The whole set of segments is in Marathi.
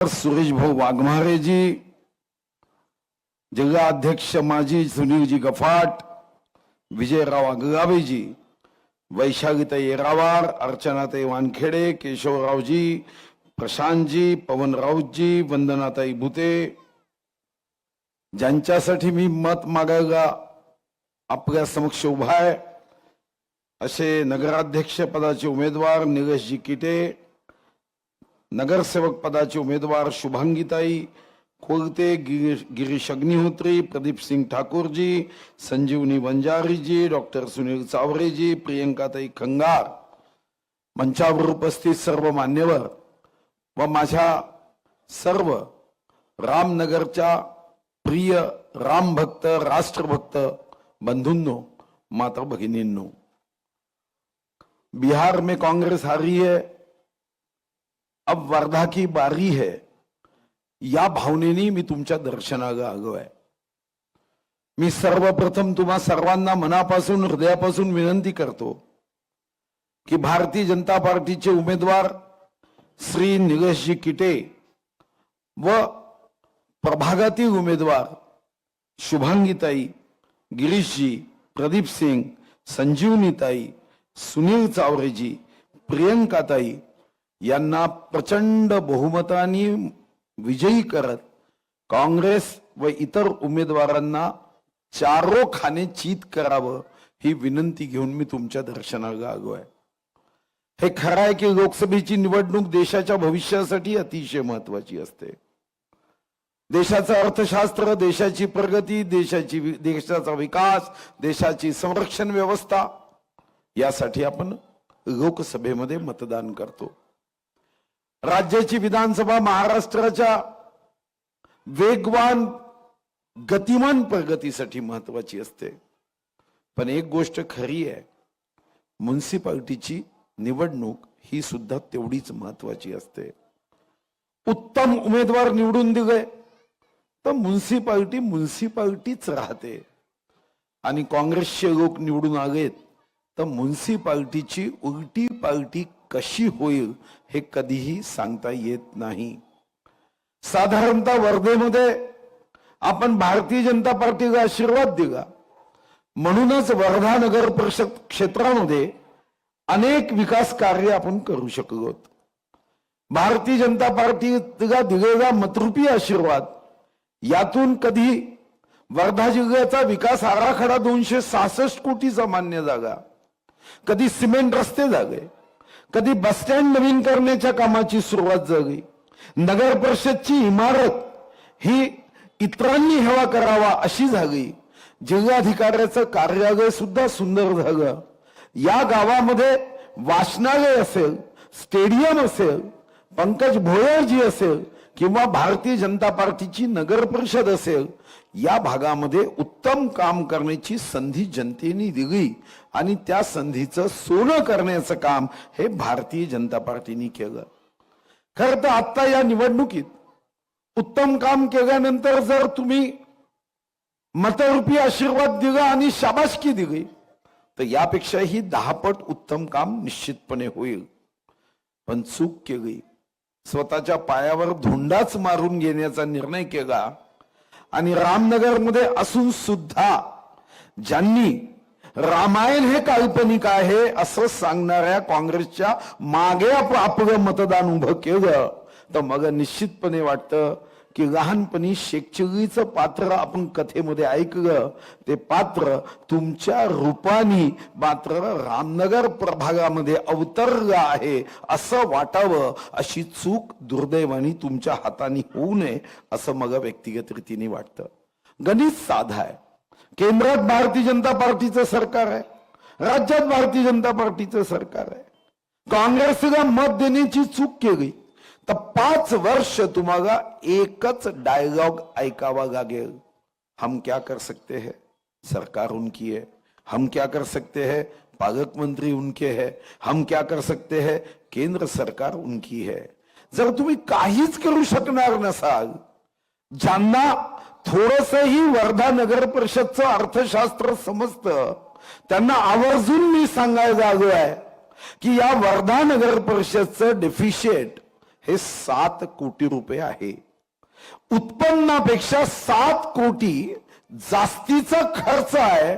सुरेश भाऊ वाघमारेजी जिल्हाध्यक्ष माजी सुनीलजी गफाट विजयराव अगगावेजी वैशालीताई येरावार अर्चनाताई वानखेडे केशवरावजी प्रशांतजी पवन राऊतजी वंदनाताई भुते. ज्यांच्यासाठी मी मत मागायला आपल्या समक्ष उभा आहे असे नगराध्यक्ष पदाचे उमेदवार निलेशजी किटे नगरसेवक पदाचे उमेदवार शुभांगीताई कोलते गिरीश गिरीश अग्निहोत्री प्रदीप सिंग ठाकूरजी संजीवनी वंजारीजी डॉक्टर सुनील चावरेजी प्रियंकाताई खंगार. मंचावर उपस्थित सर्व मान्यवर व माझ्या सर्व रामनगरच्या प्रिय रामभक्त राष्ट्रभक्त बंधूंनो माता भगिनींनो बिहार में कांग्रेस हारी है अब वर्धा की बारी है। या भावनेने मी तुमच्या दर्शनाग आगो आहे मी सर्वप्रथम तुम्हा सर्वांना मनापासून हृदयापासून विनंती करतो की भारतीय जनता पार्टीचे उमेदवार श्री निलेशजी किटे व प्रभागातील उमेदवार शुभांगीताई गिरीशजी प्रदीप सिंग संजीवनीताई सुनील चावरेजी प्रियंकाताई यांना प्रचंड बहुमताने विजयी करत काँग्रेस व इतर उमेदवारांना चारो खाने चित करावं ही विनंती घेऊन मी तुमच्या दर्शनाला आलो आहे हे खरं आहे की लोकसभेची निवडणूक देशाच्या भविष्यासाठी अतिशय महत्वाची असते. देशाचं अर्थशास्त्र देशाची प्रगती देशाची देशाचा विकास देशाची संरक्षण व्यवस्था यासाठी आपण लोकसभेमध्ये मतदान करतो. राज्याची विधानसभा महाराष्ट्राच्या वेगवान गतिमान प्रगतीसाठी महत्वाची असते. पण एक गोष्ट खरी आहे म्युन्सिपाल्टीची निवडणूक ही सुद्धा तेवढीच महत्वाची असते. उत्तम उमेदवार निवडून दिले तर म्युन्सिपाल्टी म्युन्सिपाल्टीच राहते. आणि काँग्रेसचे लोक निवडून आलेत तर म्युन्सिपाल्टीची उलटी पालटी कशी होईल हे कधीही सांगता येत नाही. साधारणतः वर्धेमध्ये आपण भारतीय जनता पार्टीला आशीर्वाद दिला. म्हणूनच वर्धा नगर परिषद क्षेत्रामध्ये अनेक विकास कार्य आपण करू शकलो भारतीय जनता पार्टीला दिलेला मतरूपी आशीर्वाद यातून कधी वर्धा जिल्ह्याचा विकास आराखडा दोनशे सहासष्ट कोटीचा मान्य जागा कधी सिमेंट रस्ते जागे कधी बस स्टँड नवीन करण्याच्या कामाची सुरुवात झाली नगर परिषदची इमारत ही इतरांनी हवा करावा अशी झाली जिल्हाधिकाऱ्याचं कार्यालय सुद्धा सुंदर झालं या गावामध्ये वाचनालय असेल स्टेडियम असेल पंकज भोयरजी असेल किंवा भारतीय जनता पार्टीची नगर परिषद असेल या भागामध्ये उत्तम काम करण्याची संधी जनतेने दिली. आणि त्या संधीचं सोनं करण्याचं काम हे भारतीय जनता पार्टीने केलं. खर तर आत्ता या निवडणुकीत उत्तम काम केल्यानंतर जर तुम्ही मतरूपी आशीर्वाद दिला आणि शाबासकी दिली तर यापेक्षाही दहापट उत्तम काम निश्चितपणे होईल. पण चूक केली. स्वतःच्या पायावर धोंडाच मारून घेण्याचा निर्णय केला. आणि रामनगरमध्ये असून सुद्धा ज्यांनी रामायण हे काल्पनिक आहे असं सांगणाऱ्या काँग्रेसच्या मागे आप- आपलं मतदान उभं केलं तर मग निश्चितपणे वाटतं की लहानपणी शेकचिलीचं पात्र आपण कथेमध्ये ऐकलं ते पात्र तुमच्या रूपाने मात्र रामनगर प्रभागामध्ये अवतरलं आहे असं वाटावं अशी चूक दुर्दैवानी तुमच्या हाताने होऊ नये असं मग व्यक्तिगत रीतीने वाटतं. गणित साधा आहे. केंद्रात भारतीय जनता पार्टीचं सरकार आहे. राज्यात भारतीय जनता पार्टीचं सरकार आहे. काँग्रेसला मत देण्याची चूक केली. तर पाच वर्ष तुम्हाला एकच डायलॉग ऐकावा लागेल. हम क्या कर सकते हैं? सरकार उनकी है. हम क्या कर सकते हैं? पालक मंत्री उनके हैं. हम क्या कर सकते हैं? केंद्र सरकार उनकी है. जर तुम्ही काहीच करू शकणार नसाल ज्यांना थोडसही वर्धा नगर परिषदचं अर्थशास्त्र समजतं त्यांना आवर्जून मी सांगायला आलो आहे की या वर्धा नगर परिषदचं डेफिशिएट हे सात कोटी रुपये आहे. उत्पन्नापेक्षा सात कोटी जास्तीचा खर्च आहे.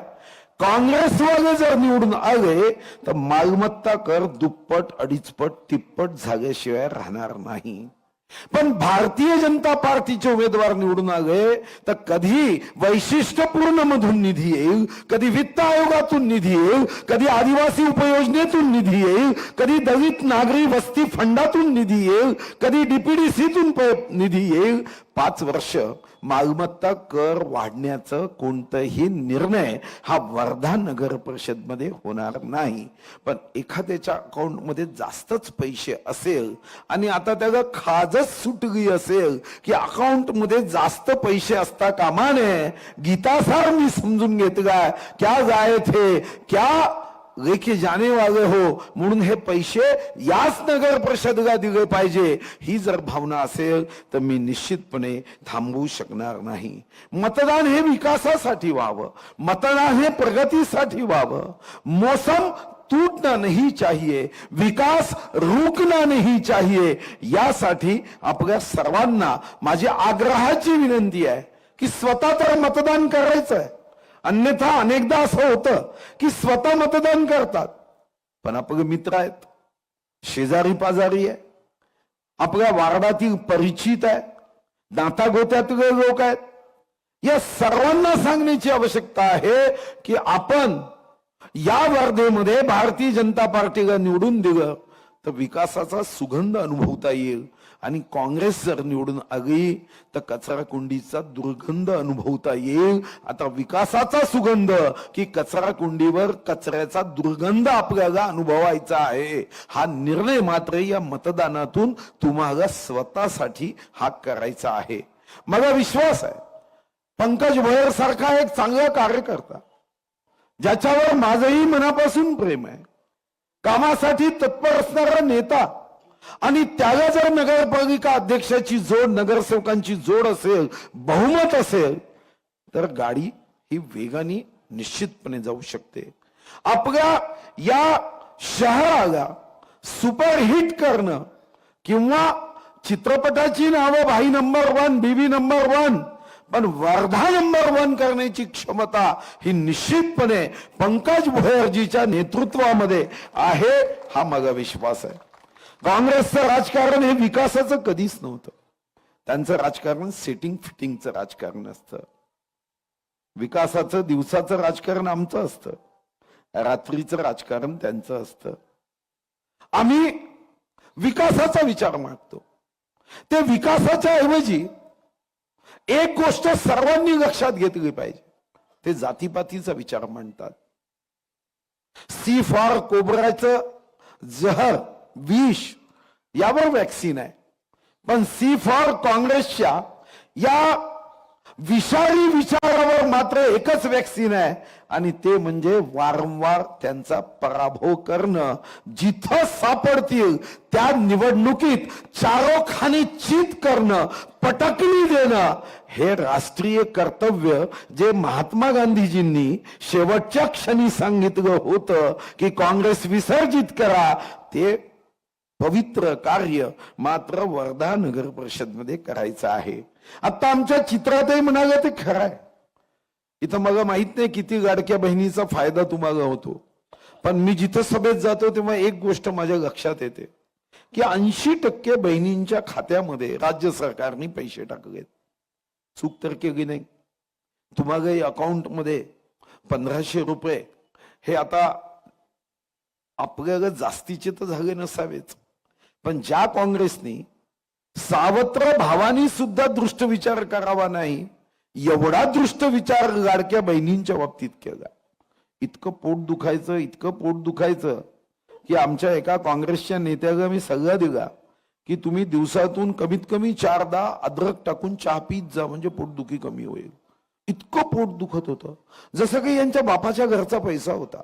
काँग्रेसवाले जर निवडून आले तर मालमत्ता कर दुप्पट अडीचपट तिप्पट झाल्याशिवाय राहणार नाही. पण भारतीय जनता पार्टीचे उमेदवार निवडून आले तर कधी वैशिष्ट्यपूर्ण मधून निधी येईल कधी वित्त आयोगातून निधी येईल कधी आदिवासी उपयोजनेतून निधी येईल कधी दलित नागरी वस्ती फंडातून निधी येईल कधी डीपीडीसीतून निधी येईल. पाच वर्ष मालमत्ता कर वाढण्याचं कोणताही निर्णय हा वर्धा नगर परिषदमध्ये होणार नाही. पण एखाद्याच्या अकाउंटमध्ये जास्तच पैसे असेल आणि आता त्याला खाजच सुटली असेल की अकाउंटमध्ये जास्त पैसे असता कामा नये गीतासार मी समजून घेतला. क्या जाय थे क्या लेखे जाणे वाले हो. म्हणून हे पैसे याच नगर परिषदेला दिले पाहिजे. ही जर भावना असेल तर मी निश्चितपणे थांबवू शकणार नाही. मतदान हे विकासासाठी व्हावं. मतदान हे प्रगतीसाठी व्हावं. मोसम टूटना नाही चाहिए. विकास रुकना नाही चाहिए. यासाठी आपल्या सर्वांना माझी आग्रहाची विनंती आहे की स्वतः तर मतदान करायचं आहे अन्यथा अनेकदा असं होतं की स्वतः मतदान करतात. पण आपले मित्र आहेत. शेजारी पाजारी आहे. आपल्या वार्डातील परिचित आहे दातागोत्यातले लोक आहेत. या सर्वांना सांगण्याची आवश्यकता आहे की आपण या वर्धेमध्ये भारतीय जनता पार्टीला निवडून दिलं. तर विकासाचा सुगंध अनुभवता येईल. आणि काँग्रेस जर निवडून आली तर कचरा कुंडीचा दुर्गंध अनुभवता येईल. आता विकासाचा सुगंध की कचरा कुंडीवर कचऱ्याचा दुर्गंध आपल्याला अनुभवायचा आहे. हा निर्णय मात्र या मतदानातून तुम्हाला स्वतःसाठी हा करायचा आहे. मला विश्वास आहे पंकज भोयर सारखा एक चांगला कार्यकर्ता ज्याच्यावर माझंही मनापासून प्रेम आहे. कामासाठी तत्पर असणारा नेता आणि त्याला जर नगरपालिका अध्यक्षाची जोड नगरसेवकांची जोड असेल बहुमत असेल तर गाडी ही वेगाने निश्चितपणे जाऊ शकते. आपल्या या शहराला सुपरहिट करणं किंवा चित्रपटाची नावं Bhai number one Biwi number one पण वर्धा नंबर वन करण्याची क्षमता ही निश्चितपणे पंकज भोयरजीच्या नेतृत्वामध्ये आहे हा माझा विश्वास आहे. काँग्रेसचं राजकारण हे विकासाचं कधीच नव्हतं. त्यांचं राजकारण सेटिंग फिटिंगचं राजकारण असतं. विकासाचं दिवसाचं राजकारण आमचं असतं. रात्रीचं राजकारण त्यांचं असतं. आम्ही विकासाचा विचार मागतो ते विकासाच्या ऐवजी एक गोष्ट सर्वांनी लक्षात घेतली पाहिजे. ते जातीपातीचा विचार मांडतात सी फॉर कोबराचं जहर विष यावर वॅक्सिन आहे. पण सी फॉर काँग्रेसच्या या विषारी विचारावर मात्र एकच वॅक्सिन आहे. आणि ते म्हणजे वारंवार त्यांचा पराभव करणं. जिथं सापडतील त्या निवडणुकीत चारोखानी चित करणं पटकणी देणं हे राष्ट्रीय कर्तव्य जे महात्मा गांधीजींनी शेवटच्या क्षणी सांगितलं होतं की काँग्रेस विसर्जित करा ते पवित्र कार्य मात्र वर्धा नगर परिषदमध्ये करायचं आहे. आता आमच्या चित्रातही म्हणाले ते खरं आहे. इथं मला माहीत नाही किती गाडक्या बहिणीचा फायदा तुम्हाला होतो. पण मी जिथं सभेत जातो तेव्हा एक गोष्ट माझ्या लक्षात येते. की ऐंशी टक्के बहिणींच्या खात्यामध्ये राज्य सरकारने पैसे टाकलेत. चूक तर केली नाही. तुम्हाला अकाउंटमध्ये पंधराशे रुपये हे आता आपल्याला जास्तीचे तर झाले नसावेच. पण ज्या काँग्रेसनी सावत्र भावानी सुद्धा दृष्ट विचार करावा नाही. एवढा दृष्ट विचार लाडक्या बहिणींच्या बाबतीत केला. इतकं पोट दुखायचं इतकं पोट दुखायचं की आमच्या एका काँग्रेसच्या नेत्याला मी सल्ला दिला की तुम्ही दिवसातून कमीत कमी चारदा अद्रक टाकून चहा पीत जा म्हणजे पोटदुखी कमी होईल. इतकं पोट दुखत होतं. जसं काही यांच्या बापाच्या घरचा पैसा होता.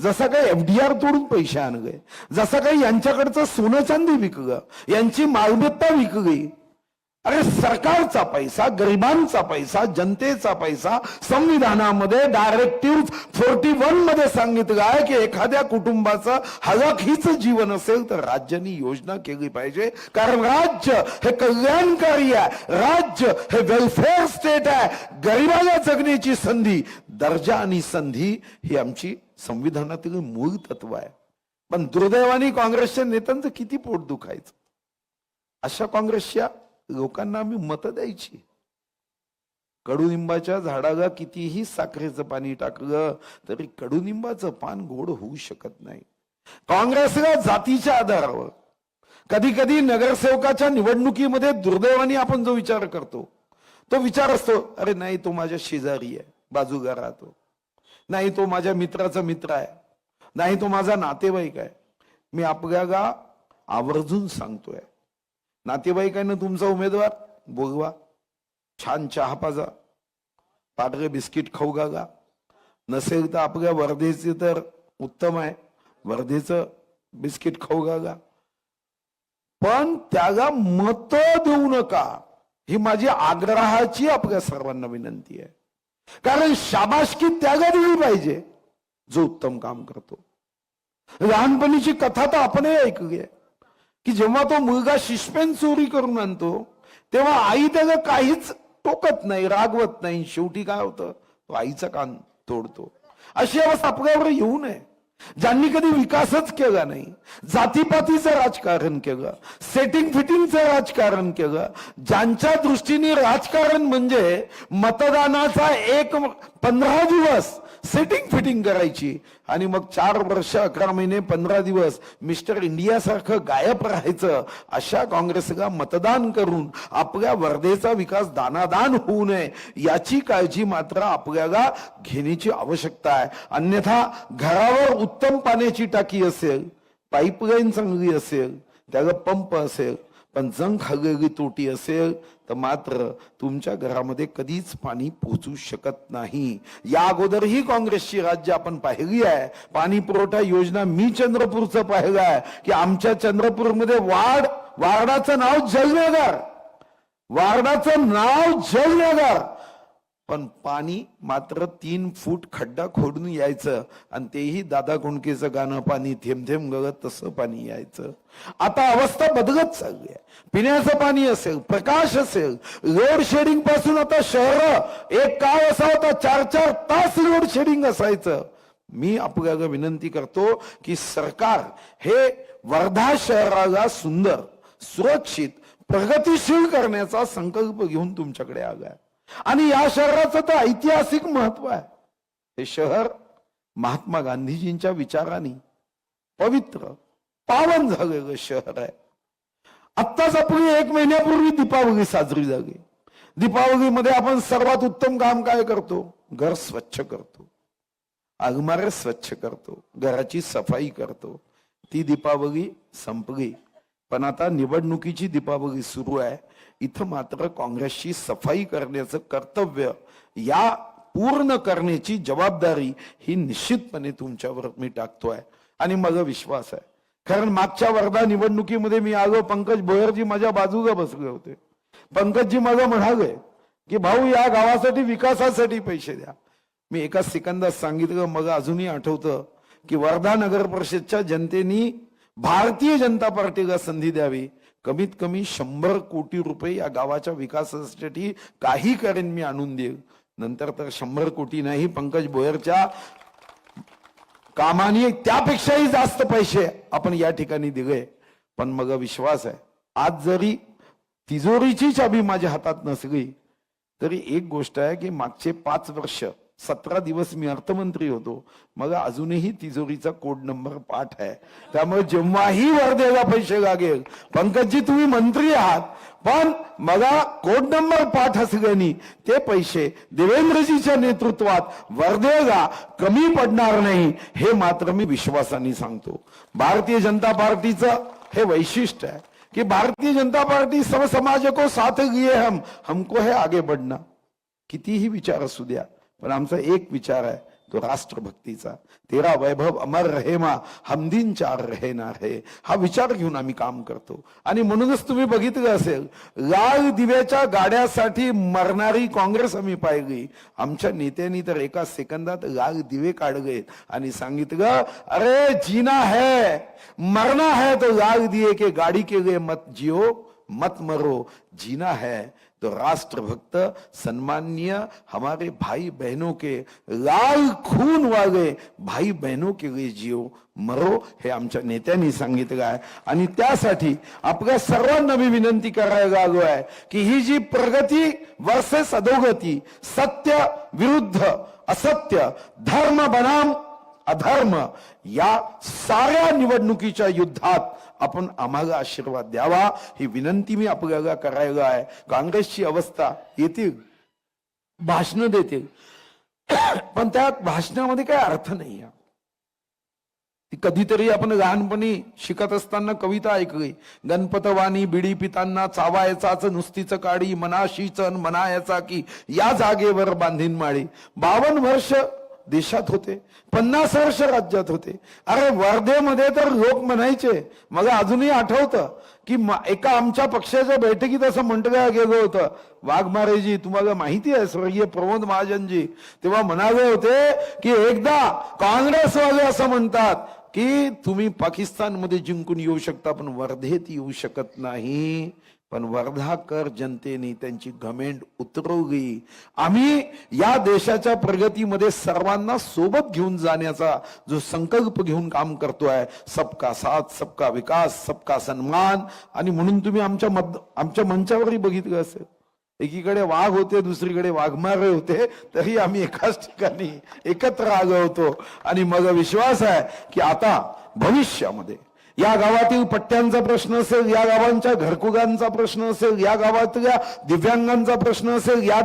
जसा काही एफडीआर तोडून पैसे आण आणले जसं काही यांच्याकडचं सोनं चांदी विक ग यांची मालमत्ता विक गई अरे सरकारचा पैसा गरिबांचा पैसा जनतेचा पैसा संविधानामध्ये डायरेक्टिव्ह फोर्टी वनमध्ये सांगितलं आहे की एखाद्या कुटुंबाचं हलाखीच जीवन असेल तर राज्याने योजना केली पाहिजे. कारण राज्य हे कल्याणकारी आहे. राज्य हे वेलफेअर स्टेट आहे. गरिबाला जगण्याची संधी दर्जा आणि संधी ही आमची संविधानातील मूळ तत्व आहे. पण दुर्दैवाने काँग्रेसच्या नेत्यांचं किती पोट दुखायचं? अशा काँग्रेसच्या लोकांना आम्ही मतं द्यायची. कडुनिंबाच्या झाडाला कितीही साखरेचं पाणी टाकलं तरी कडुनिंबाचं पान गोड होऊ शकत नाही. काँग्रेसला जातीच्या आधारावर. कधी कधी नगरसेवकाच्या निवडणुकीमध्ये दुर्दैवाने आपण जो विचार करतो तो विचार असतो अरे नाही तो माझ्या शेजारी आहे बाजूला राहतो. नाही तो माझ्या मित्राचा मित्र आहे. नाही तो माझा नातेवाईक आहे. मी आपल्याला आवर्जून सांगतोय. नातेवाईकांना तुमचा उमेदवार? बोलवा. छान चहा पाजा. पाटरे बिस्किट खाऊ गागा. नसेल तर आपल्या वर्धेचे तर उत्तम आहे. वर्धेचं बिस्किट खाऊ गा पण त्याला मत देऊ नका. ही माझी आग्रहाची आपल्या सर्वांना विनंती आहे. कारण शाबाशकी त्याला दिली पाहिजे. जो उत्तम काम करतो. लहानपणीची कथा तर आपणही ऐकली आहे की जेव्हा तो मुलगा शिशपेन चोरी करून आणतो तेव्हा आई त्याचं काहीच टोकत नाही रागवत नाही. शेवटी काय होतं? तो आईचा कान तोडतो. अशी अवस्था आपल्यावर येऊ नये. ज्यांनी कधी विकासच केला नाही जातीपातीचं राजकारण केलं सेटिंग फिटिंगचं राजकारण केलं ज्यांच्या दृष्टीने राजकारण म्हणजे मतदानाचा एक पंधरा दिवस सेटिंग फिटिंग करायची आणि मग चार वर्ष अकरा महिने पंधरा दिवस मिस्टर इंडिया सारखं गायब राहायचं अशा काँग्रेसला मतदान करून आपल्या वर्धेचा विकास दानादान होऊ नये याची काळजी मात्र आपल्याला घेण्याची आवश्यकता आहे. अन्यथा घरावर उत्तम पाण्याची टाकी असेल पाईपलाईन चांगली असेल त्याला पंप असेल पण जंग खाल्लेली तोटी असेल तर मात्र तुमच्या घरामध्ये कधीच पाणी पोहोचू शकत नाही. या अगोदरही काँग्रेसची राज्य आपण पाहिली आहे. पाणी पुरवठा योजना मी चंद्रपूरचं पाहिलं आहे की आमच्या चंद्रपूरमध्ये वार्ड वार्डाचं नाव जलनगर वार्डाचं नाव जलनगर पण पाणी मात्र तीन फूट खड्डा खोडून यायचं आणि तेही दादा कुणकेचं गाणं पाणी थेंब थेंब गगत तसं पाणी यायचं. आता अवस्था बदलत चालली आहे. पिण्याचं पाणी असेल प्रकाश असेल लोड शेडिंगपासून आता शहर एक काळ असा होता चार चार तास लोड शेडिंग असायचं. मी आपल्याला विनंती करतो की सरकार हे वर्धा शहराला सुंदर सुरक्षित प्रगतीशील करण्याचा संकल्प घेऊन तुमच्याकडे आलाय. आणि या शहराचं तर ऐतिहासिक महत्त्व आहे. हे शहर महात्मा गांधीजींच्या विचाराने पवित्र पावन झालेलं शहर आहे. आत्ताच आपली एक महिन्यापूर्वी दीपावली साजरी झाली. दीपावलीमध्ये आपण सर्वात उत्तम काम काय करतो? घर स्वच्छ करतो. अलमाऱ्या स्वच्छ करतो. घराची सफाई करतो. ती दीपावली संपली. पण आता निवडणुकीची दीपावली सुरू आहे. इथं मात्र काँग्रेसची सफाई करण्याचं कर्तव्य या पूर्ण करण्याची जबाबदारी ही निश्चितपणे तुमच्यावर मी टाकतोय. आणि माझा विश्वास आहे. कारण मागच्या वर्धा निवडणुकीमध्ये मी आलो पंकज भोयरजी माझ्या बाजूला बसले होते. पंकजजी माझं म्हणाले की भाऊ या गावासाठी विकासासाठी पैसे द्या. मी एका सेकंदात सांगितलं मग अजूनही आठवतं की वर्धा नगर परिषदच्या जनतेनी भारतीय जनता पार्टीला संधी द्यावी. कमीत कमी शंभर कोटी रुपये या गावाच्या विकासासाठी काही करेन मी आणून देईल. नंतर तर शंभर कोटी नाही पंकज बोयरच्या कामाने त्यापेक्षाही जास्त पैसे आपण या ठिकाणी दिले. पण मग विश्वास आहे. आज जरी तिजोरीची चाबी माझ्या हातात नसली तरी एक गोष्ट आहे की मागचे पाच वर्ष सतरा दिवस मी अर्थमंत्री होतो. मग अजूनही तिजोरीचा कोड नंबर पाठ आहे. त्यामुळे जेव्हाही वर्धेला पैसे लागेल पंकजजी तुम्ही मंत्री आहात पण मला कोड नंबर पाठ असल्याने ते पैसे देवेंद्रजीच्या नेतृत्वात वर्धेला कमी पडणार नाही हे मात्र मी विश्वासाने सांगतो. भारतीय जनता पार्टीचं हे वैशिष्ट्य आहे कि भारतीय जनता पार्टी सब समाज को साथ लिए हम हमको है आगे बढ़ना. कितीही विचार असू द्या पण आमचा एक विचार आहे तो राष्ट्रभक्तीचा. तेरा वैभव अमर रहे मा हमदीन चार रहे ना रहे हा विचार घेऊन आम्ही काम करतो. आणि म्हणूनच तुम्ही बघितलं असेल लाल दिव्याच्या गाड्यासाठी मरणारी काँग्रेस आम्ही पाहिली. आमच्या नेत्यांनी तर एका सेकंदात लाल दिवे काढले आणि सांगितलं अरे जीना है मरना है तो लाल दिये के गाड़ी के लिए मत जियो मत मरो जीना है तो राष्ट्रभक्त सम्मान्य हमारे भाई बहनों के लाल खून वाले भाई बहनों के लिए जीव मरो हे आमच्या नेत्यांनी सांगितलं आहे. आणि त्यासाठी आपल्या सर्वांना मी विनंती करायला आलो आहे की ही जी प्रगती वर्सेस अधोगती सत्य विरुद्ध असत्य धर्म बनाम अधर्म या साऱ्या निवडणुकीच्या युद्धात आपण आम्हाला आशीर्वाद द्यावा. ही विनंती मी आपल्याला करायला आहे. काँग्रेसची अवस्था येतील भाषण देतील. पण त्या भाषणामध्ये काय अर्थ नाही आहे. ती कधीतरी आपण लहानपणी शिकत असताना कविता ऐकली. गणपतवाणी बिडी पितांना चावायचाच नुसतीच काडी मनाशीच अन मनायाचा की या जागेवर बांधीन माळी. बावन वर्ष देशात होते. पन्नास वर्ष राज्यात होते. अरे वर्धेमध्ये तर लोक म्हणायचे मला अजूनही आठवतं की एका आमच्या पक्षाच्या बैठकीत असं म्हटलं गेलं होतं वाघमारेजी तुम्हाला माहिती आहे स्वर्गीय प्रमोद महाजनजी तेव्हा म्हणाले होते की एकदा काँग्रेसवाले असं म्हणतात की तुम्ही पाकिस्तानमध्ये जिंकून येऊ शकता पण वर्धेत येऊ शकत नाही. पण वर्धाकर जनतेने त्यांची घमेंड उतरवली. आम्ही या देशाच्या प्रगतीमध्ये सर्वांना सोबत घेऊन जाण्याचा जो संकल्प घेऊन काम करतोय सबका साथ सबका विकास सबका सन्मान आणि म्हणून तुम्ही आमच्या मत आमच्या मंचावरही बघितलं असेल. एकीकडे वाघ होते दुसरीकडे वाघमारे होते तरी आम्ही एकाच ठिकाणी एकत्र आलो होतो आणि मग विश्वास आहे की आता भविष्यामध्ये या गावातील पट्ट्यांचा प्रश्न असेल या गावांच्या घरकुगांचा प्रश्न असेल या गावातल्या दिव्यांगांचा प्रश्न असेल या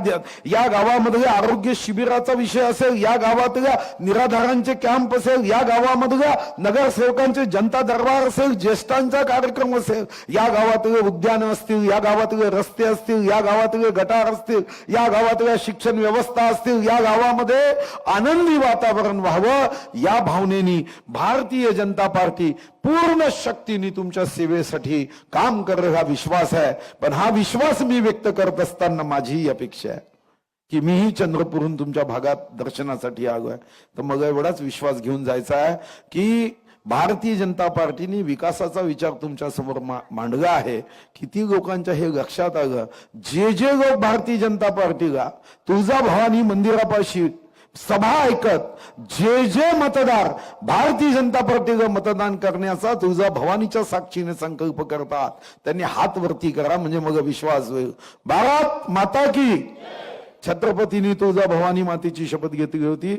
या गावामधल्या आरोग्य शिबिराचा विषय असेल या गावातल्या निराधारांचे कॅम्प असेल या गावामधल्या नगरसेवकांचे जनता दरबार असेल ज्येष्ठांचा कार्यक्रम असेल या गावातले उद्यान असतील या गावातले रस्ते असतील या गावातले गटार असतील या गावातल्या शिक्षण व्यवस्था असतील या गावामध्ये आनंदी वातावरण व्हावं या भावनेनी भारतीय जनता पार्टी पूर्ण शक्तीने तुमच्या सेवेसाठी काम करेल हा विश्वास आहे. पण हा विश्वास मी व्यक्त करत असताना माझीही अपेक्षा आहे. की मीही चंद्रपूरहून तुमच्या भागात दर्शनासाठी आलोय. तर मग एवढाच विश्वास घेऊन जायचा आहे की भारतीय जनता पार्टीने विकासाचा विचार तुमच्यासमोर मांडला आहे. किती लोकांच्या हे लक्षात आलं. जे जे लोक भारतीय जनता पार्टीला तुळजा भवानी मंदिरापाशी सभा ऐकत जे जे मतदार भारतीय जनता पार्टीचं मतदान करण्याचा तुझा भवानीच्या साक्षीने संकल्प करतात त्यांनी हात वरती करा म्हणजे मग विश्वास होईल. भारत माता की छत्रपतींनी तुळजा भवानी मातेची शपथ घेतली होती.